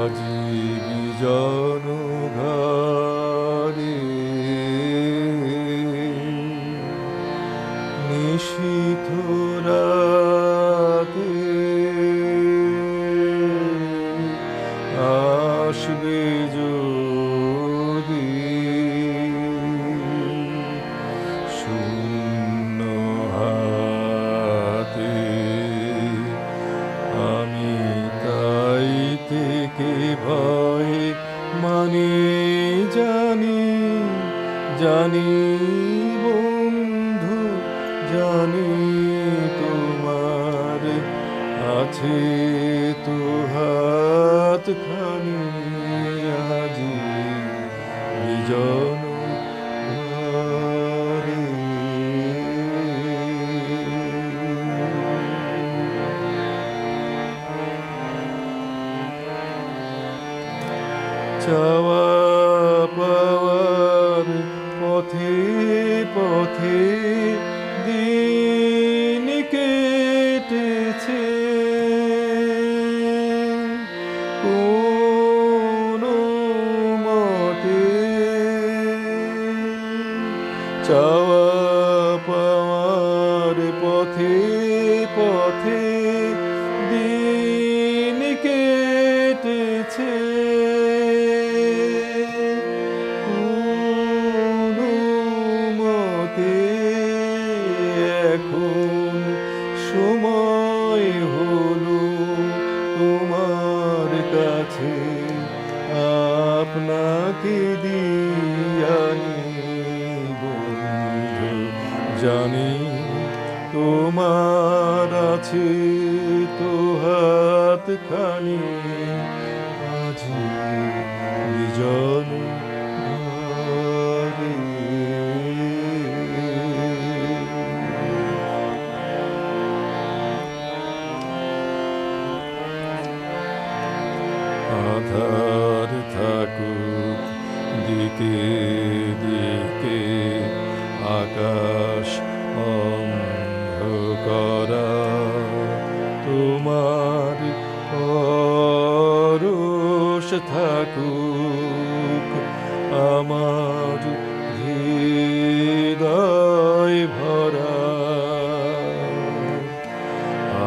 আজিবি জনঘরে নিশীথ রাতে আসবে যদি শূন্য হাতে আমি ভয় মানে জানি জানি বন্ধু জানি তোমার আছে তুহাত খানি চাওয়া পাওয়ার পথে পথে দিন কেটেছে। কোনো মতে চাওয়া পাওয়ার পথে পথে কাছে আপনাকে দিয়ানি বন্ধু জানি তোমার আছে তো হাত খানি আজি বিজন আধার থাকুক দিকে দিকে আকাশ অন্ধকারা। তোমার পরশ থাকুক আমার হৃদয় ভরা।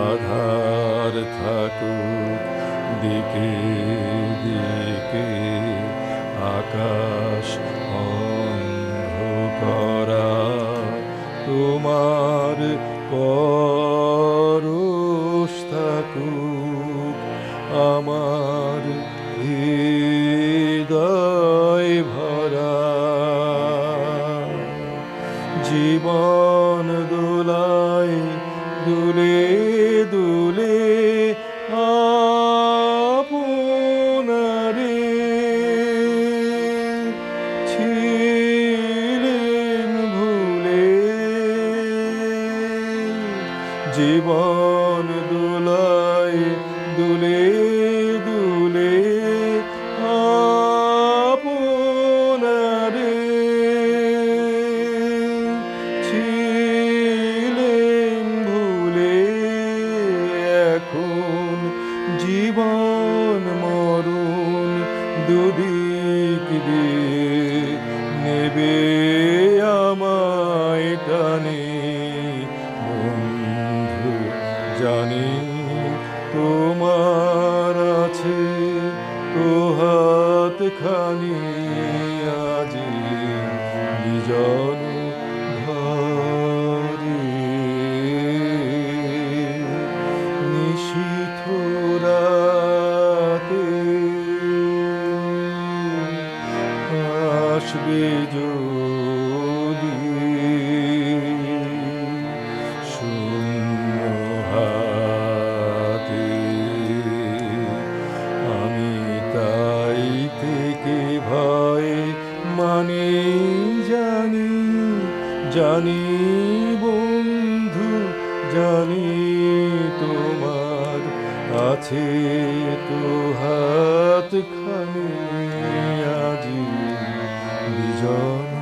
আধার থাকুক দিকে দিকে আকাশ অন্ধকারা। তোমার পরশ থাকুক আমার হৃদয় ভরা। জীবন দোলায় দুলে দুলে জীবন দুলাই দুলি খানি আজি বিজন ঘরে নিশীথ রাতে আসবে যদি জানি বন্ধু জানি তোমার আছে তো হাত খানি আজি বিজন